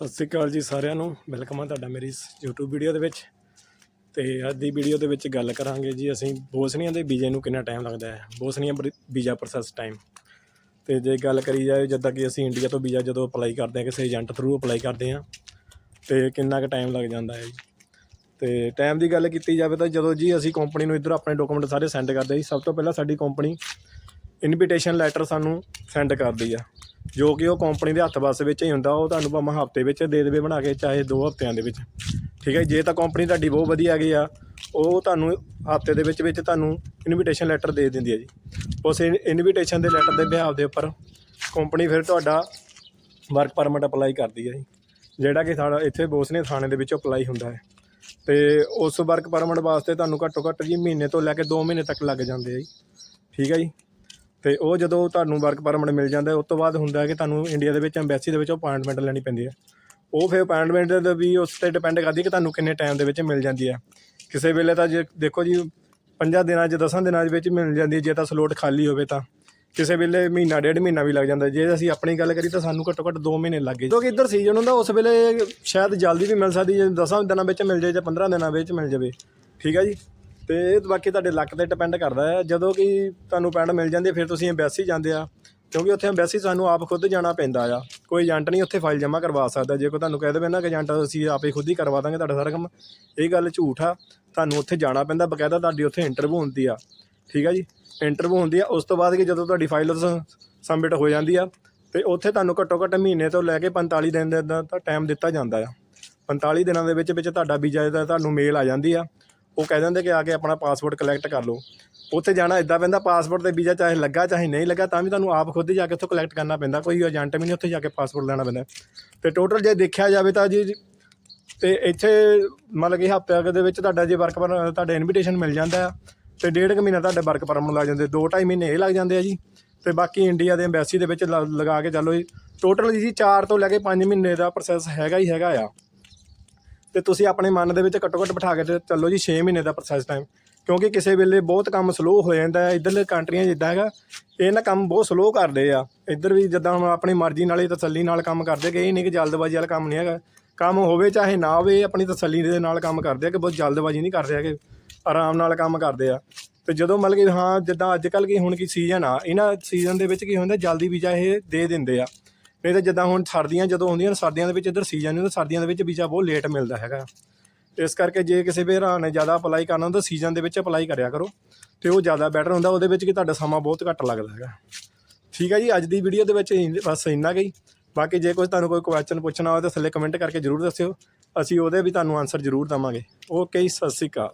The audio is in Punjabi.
ਸਤਿ ਸ੍ਰੀ ਅਕਾਲ ਜੀ ਸਾਰਿਆਂ ਨੂੰ। ਵੈਲਕਮ ਆ ਤੁਹਾਡਾ ਮੇਰੀ ਇਸ YouTube ਵੀਡੀਓ ਦੇ ਵਿੱਚ। ਤੇ ਅੱਜ ਦੀ ਵੀਡੀਓ ਦੇ ਵਿੱਚ ਗੱਲ ਕਰਾਂਗੇ ਜੀ ਅਸੀਂ ਬੋਸਨੀਆ ਦੇ ਵੀਜ਼ੇ ਨੂੰ ਕਿੰਨਾ ਟਾਈਮ ਲੱਗਦਾ ਹੈ। ਬੋਸਨੀਆ ਬਰ- ਵੀਜ਼ਾ ਪ੍ਰੋਸੈਸ ਟਾਈਮ ਤੇ ਜੇ ਗੱਲ ਕਰੀ ਜਾਏ ਜਿੱਦਾਂ ਕਿ ਅਸੀਂ ਇੰਡੀਆ ਤੋਂ ਵੀਜ਼ਾ ਜਦੋਂ ਅਪਲਾਈ ਕਰਦੇ ਹਾਂ, ਕਿਸੇ ਏਜੰਟ ਥਰੂ ਅਪਲਾਈ ਕਰਦੇ ਹਾਂ, ਤੇ ਕਿੰਨਾ ਕੁ ਟਾਈਮ ਲੱਗ ਜਾਂਦਾ ਹੈ ਜੀ। ਤੇ ਟਾਈਮ ਦੀ ਗੱਲ ਕੀਤੀ ਜਾਵੇ ਤਾਂ ਜਦੋਂ ਜੀ ਅਸੀਂ ਕੰਪਨੀ ਨੂੰ ਇੱਧਰ ਆਪਣੇ ਡਾਕੂਮੈਂਟ ਸਾਰੇ ਸੈਂਡ ਕਰਦੇ ਜੀ, ਸਭ ਤੋਂ ਪਹਿਲਾਂ ਸਾਡੀ ਕੰਪਨੀ ਇਨਵੀਟੇਸ਼ਨ ਲੈਟਰ ਸਾਨੂੰ ਸੈਂਡ ਕਰਦੀ ਆ। ਜੋ ਕਿ ਉਹ ਕੰਪਨੀ ਦੇ ਹੱਥ ਵੱਸ ਵਿੱਚ ਹੀ ਹੁੰਦਾ, ਉਹ ਤੁਹਾਨੂੰ ਭਾਵੇਂ ਹਫ਼ਤੇ ਵਿੱਚ ਦੇ ਦੇਵੇ ਬਣਾ ਕੇ, ਚਾਹੇ 2 ਹਫਤਿਆਂ ਦੇ ਵਿੱਚ। ਠੀਕ ਹੈ ਜੇ? ਤਾਂ ਕੰਪਨੀ ਤੁਹਾਡੀ ਬਹੁਤ ਵਧੀਆ ਹੈਗੀ ਆ, ਉਹ ਤੁਹਾਨੂੰ ਹਫ਼ਤੇ ਦੇ ਵਿੱਚ ਵਿੱਚ ਤੁਹਾਨੂੰ ਇਨਵੀਟੇਸ਼ਨ ਲੈਟਰ ਦੇ ਦਿੰਦੀ ਹੈ ਜੀ। ਉਸ ਇਨਵੀਟੇਸ਼ਨ ਦੇ ਲੈਟਰ ਦੇ ਬਿਹਾਵ ਦੇ ਉੱਪਰ ਕੰਪਨੀ ਫਿਰ ਤੁਹਾਡਾ ਵਰਕ ਪਰਮਿਟ ਅਪਲਾਈ ਕਰਦੀ ਹੈ ਜੀ। ਜਿਹੜਾ ਕਿ ਸਾਡਾ ਇੱਥੇ ਬੋਸਨੇ ਥਾਣੇ ਦੇ ਵਿੱਚ ਅਪਲਾਈ ਹੁੰਦਾ ਹੈ। ਤੇ ਉਸ ਵਰਕ ਪਰਮਿਟ ਵਾਸਤੇ ਤੁਹਾਨੂੰ ਘੱਟੋ ਘੱਟ ਜੀ ਮਹੀਨੇ ਤੋਂ ਲੈ ਕੇ 2 ਮਹੀਨੇ ਤੱਕ ਲੱਗ ਜਾਂਦੇ ਆ ਜੀ। ਠੀਕ ਹੈ ਜੀ? ਅਤੇ ਉਹ ਜਦੋਂ ਤੁਹਾਨੂੰ ਵਰਕ ਪਰਮਿਟ ਮਿਲ ਜਾਂਦਾ, ਉਸ ਤੋਂ ਬਾਅਦ ਹੁੰਦਾ ਕਿ ਤੁਹਾਨੂੰ ਇੰਡੀਆ ਦੇ ਵਿੱਚ ਐਮਬੈਸੀ ਦੇ ਵਿੱਚ ਅਪਾਇੰਟਮੈਂਟ ਲੈਣੀ ਪੈਂਦੀ ਹੈ। ਉਹ ਫਿਰ ਅਪਾਇੰਟਮੈਂਟ ਦਾ ਵੀ ਉਸ ਤੇ ਡਿਪੈਂਡ ਕਰਦੀ ਕਿ ਤੁਹਾਨੂੰ ਕਿੰਨੇ ਟਾਈਮ ਦੇ ਵਿੱਚ ਮਿਲ ਜਾਂਦੀ ਹੈ। ਕਿਸੇ ਵੇਲੇ ਤਾਂ ਜੇ ਦੇਖੋ ਜੀ ਪੰਜਾਂ ਦਿਨਾਂ 'ਚ, ਦਸਾਂ ਦਿਨਾਂ ਦੇ ਵਿੱਚ ਮਿਲ ਜਾਂਦੀ ਹੈ, ਜੇ ਤਾਂ ਸਲੋਟ ਖਾਲੀ ਹੋਵੇ ਤਾਂ। ਕਿਸੇ ਵੇਲੇ ਮਹੀਨਾ, ਡੇਢ ਮਹੀਨਾ ਵੀ ਲੱਗ ਜਾਂਦਾ। ਜੇ ਅਸੀਂ ਆਪਣੀ ਗੱਲ ਕਰੀ ਤਾਂ ਸਾਨੂੰ ਘੱਟੋ ਘੱਟ 2 ਮਹੀਨੇ ਲੱਗ ਗਏ ਕਿਉਂਕਿ ਇੱਧਰ ਸੀਜ਼ਨ ਹੁੰਦਾ, ਉਸ ਵੇਲੇ ਸ਼ਾਇਦ ਜਲਦੀ ਵੀ ਮਿਲ ਸਕਦੀ ਜੇ ਦਸਾਂ ਦਿਨਾਂ ਵਿੱਚ ਮਿਲ ਜਾਏ ਜਾਂ 15 ਦਿਨਾਂ ਵਿੱਚ ਮਿਲ ਜਾਵੇ। ਠੀਕ ਹੈ ਜੀ? ਤੇ ਇਹ ਬਾਕੀ ਤੁਹਾਡੇ ਲੱਕ ਤੇ ਡਿਪੈਂਡ ਕਰਦਾ ਹੈ। ਜਦੋਂ ਕਿ ਤੁਹਾਨੂੰ ਪੈਂਡ ਮਿਲ ਜਾਂਦੀ ਹੈ, ਫਿਰ ਤੁਸੀਂ ਐਮਬੈਸੀ ਜਾਂਦੇ ਆ। ਕਿਉਂਕਿ ਉੱਥੇ ਐਮਬੈਸੀ ਸਾਨੂੰ ਆਪ ਖੁਦ ਜਾਣਾ ਪੈਂਦਾ ਆ। ਕੋਈ ਏਜੰਟ ਨਹੀਂ ਉੱਥੇ ਫਾਈਲ ਜਮ੍ਹਾਂ ਕਰਵਾ ਸਕਦਾ। ਜੇ ਕੋਈ ਤੁਹਾਨੂੰ ਕਹਿ ਦੇਵੇ ਨਾ ਕਿ ਏਜੰਟ ਅਸੀਂ ਆਪੇ ਖੁਦ ਹੀ ਕਰਵਾ ਦਾਂਗੇ ਤੁਹਾਡਾ ਸਾਰਾ ਕੰਮ। ਇਹ ਗੱਲ ਝੂਠ ਆ। ਤੁਹਾਨੂੰ ਉੱਥੇ ਜਾਣਾ ਪੈਂਦਾ। ਬਕਾਇਦਾ ਤੁਹਾਡੀ ਉੱਥੇ ਇੰਟਰਵਿਊ ਹੁੰਦੀ ਆ। ਠੀਕ ਆ ਜੀ? ਇੰਟਰਵਿਊ ਹੁੰਦੀ ਆ। ਉਸ ਤੋਂ ਬਾਅਦ ਕਿ ਜਦੋਂ ਤੁਹਾਡੀ ਫਾਈਲ ਸਬਮਿਟ ਹੋ ਜਾਂਦੀ ਆ ਤੇ ਉੱਥੇ ਤੁਹਾਨੂੰ ਘੱਟੋ ਘੱਟ ਮਹੀਨੇ ਤੋਂ ਲੈ ਕੇ 45 ਦਿਨ ਦਾ ਤਾਂ ਟਾਈਮ ਦਿੱਤਾ ਜਾਂਦਾ ਆ। 45 ਦਿਨਾਂ ਦੇ ਵਿੱਚ ਵਿੱਚ ਤੁਹਾਡਾ ਵੀਜ਼ਾ ਦਾ ਤੁਹਾਨੂੰ ਮੇਲ ਆ ਜਾਂਦੀ ਆ। ਉਹ ਕਹਿ ਦਿੰਦੇ ਕਿ ਆ ਕੇ ਆਪਣਾ ਪਾਸਪੋਰਟ ਕਲੈਕਟ ਕਰ ਲਓ। ਉੱਥੇ ਜਾਣਾ ਇਦਾਂ ਪੈਂਦਾ ਪਾਸਪੋਰਟ ਤੇ ਵੀਜ਼ਾ ਚਾਹੇ ਲੱਗਾ, ਚਾਹੇ ਨਹੀਂ ਲੱਗਾ, ਤਾਂ ਵੀ ਤੁਹਾਨੂੰ ਆਪ ਖੁਦ ਹੀ ਜਾ ਕੇ ਉੱਥੋਂ ਕਲੈਕਟ ਕਰਨਾ ਪੈਂਦਾ। ਕੋਈ ਏਜੰਟ ਵੀ ਨਹੀਂ ਉੱਥੇ ਜਾ ਕੇ ਪਾਸਪੋਰਟ ਲੈਣਾ ਪੈਂਦਾ। ਤੇ ਟੋਟਲ ਜੇ ਦੇਖਿਆ ਜਾਵੇ ਤਾਂ ਜੀ, ਤੇ ਇੱਥੇ ਮਤਲਬ ਕਿ ਹਫ਼ਤੇ ਦੇ ਵਿੱਚ ਤੁਹਾਡਾ ਜੇ ਵਰਕ ਪਰ ਤੁਹਾਡਾ ਇਨਵੀਟੇਸ਼ਨ ਮਿਲ ਜਾਂਦਾ ਆ, ਤੇ ਡੇਢ ਕੁ ਮਹੀਨਾ ਤੁਹਾਡੇ ਵਰਕ ਪਰਮ ਲੱਗ ਜਾਂਦੇ। ਦੋ ਢਾਈ ਮਹੀਨੇ ਇਹ ਲੱਗ ਜਾਂਦੇ ਆ ਜੀ। ਤੇ ਬਾਕੀ ਇੰਡੀਆ ਦੇ ਐਮਬੈਸੀ ਦੇ ਵਿੱਚ ਲ- ਲਗਾ ਕੇ ਚੱਲੋ ਜੀ। ਟੋਟਲ ਜੀ 4 ਤੋਂ ਲੈ ਕੇ 5 ਮਹੀਨੇ ਦਾ ਪ੍ਰੋਸੈਸ ਹੈਗਾ ਹੀ ਹੈਗਾ ਆ। ਤੇ ਤੁਸੀਂ ਆਪਣੇ ਮਨ ਦੇ ਵਿੱਚ ਘੱਟੋ ਘੱਟ ਬਿਠਾ ਕੇ ਤੇ ਚੱਲੋ ਜੀ 6 ਮਹੀਨੇ ਦਾ ਪ੍ਰੋਸੈਸ ਟਾਈਮ ਕਿਉਂਕਿ ਕਿਸੇ ਵੇਲੇ ਬਹੁਤ ਕੰਮ ਸਲੋ ਹੋ ਜਾਂਦਾ ਹੈ, ਇੱਧਰਲੇ ਕੰਟਰੀਆਂ ਜਿੱਦਾਂ ਹੈਗਾ, ਇਹ ਨਾ ਕੰਮ ਬਹੁਤ ਸਲੋ ਕਰਦੇ ਆ। ਇੱਧਰ ਵੀ ਜਿੱਦਾਂ ਹੁਣ ਆਪਣੀ ਮਰਜ਼ੀ ਨਾਲ ਹੀ ਤਸੱਲੀ ਨਾਲ ਕੰਮ ਕਰਦੇ ਕਿ ਇਹ ਨਹੀਂ ਕਿ ਜਲਦਬਾਜ਼ੀ ਵਾਲਾ ਕੰਮ ਨਹੀਂ ਹੈਗਾ। ਕੰਮ ਹੋਵੇ ਚਾਹੇ ਨਾ ਹੋਵੇ ਆਪਣੀ ਤਸੱਲੀ ਦੇ ਨਾਲ ਕੰਮ ਕਰਦੇ ਆ ਕਿ ਬਹੁਤ ਜਲਦਬਾਜ਼ੀ ਨਹੀਂ ਕਰਦੇ ਹੈਗੇ, ਆਰਾਮ ਨਾਲ ਕੰਮ ਕਰਦੇ ਆ। ਤੇ ਜਦੋਂ ਮਤਲਬ ਕਿ ਹਾਂ, ਜਿੱਦਾਂ ਅੱਜ ਕੱਲ੍ਹ ਕੀ ਹੁਣ ਕੀ ਸੀਜ਼ਨ ਆ, ਇਹਨਾਂ ਸੀਜ਼ਨ ਦੇ ਵਿੱਚ ਕੀ ਹੁੰਦਾ, ਜਲਦੀ ਵੀਜ਼ਾ ਇਹ ਦੇ ਦਿੰਦੇ ਆ। ਨਹੀਂ ਤਾਂ ਜਿੱਦਾਂ ਹੁਣ ਸਰਦੀਆਂ ਜਦੋਂ ਹੁੰਦੀਆਂ ਨੇ, ਸਰਦੀਆਂ ਦੇ ਵਿੱਚ ਇੱਧਰ ਸੀਜ਼ਨ ਨਹੀਂ ਹੁੰਦਾ, ਸਰਦੀਆਂ ਦੇ ਵਿੱਚ ਵੀਜ਼ਾ ਬਹੁਤ ਲੇਟ ਮਿਲਦਾ ਹੈਗਾ। ਇਸ ਕਰਕੇ ਜੇ ਕਿਸੇ ਭਰਾ ਨੇ ਜ਼ਿਆਦਾ ਅਪਲਾਈ ਕਰਨਾ ਹੁੰਦਾ ਸੀਜ਼ਨ ਦੇ ਵਿੱਚ ਅਪਲਾਈ ਕਰਿਆ ਕਰੋ। ਤੇ ਉਹ ਜ਼ਿਆਦਾ ਬੈਟਰ ਹੁੰਦਾ, ਉਹਦੇ ਵਿੱਚ ਕਿ ਤੁਹਾਡਾ ਸਮਾਂ ਬਹੁਤ ਘੱਟ ਲੱਗਦਾ ਹੈਗਾ। ਠੀਕ ਹੈ ਜੀ, ਅੱਜ ਦੀ ਵੀਡੀਓ ਦੇ ਵਿੱਚ ਇੰਨ- ਬਸ ਇੰਨਾ ਕੁ ਹੀ। ਬਾਕੀ ਜੇ ਕੋਈ ਤੁਹਾਨੂੰ ਕੋਈ ਕੁਐਸਚਨ ਪੁੱਛਣਾ ਹੋਵੇ ਤਾਂ ਥੱਲੇ ਕਮੈਂਟ ਕਰਕੇ ਜ਼ਰੂਰ ਦੱਸਿਓ। ਅਸੀਂ ਉਹਦੇ ਵੀ ਤੁਹਾਨੂੰ ਆਨਸਰ ਜ਼ਰੂਰ ਦਵਾਂਗੇ। ਓਕੇ ਜੀ, ਸਤਿ ਸ਼੍ਰੀ ਅਕਾਲ।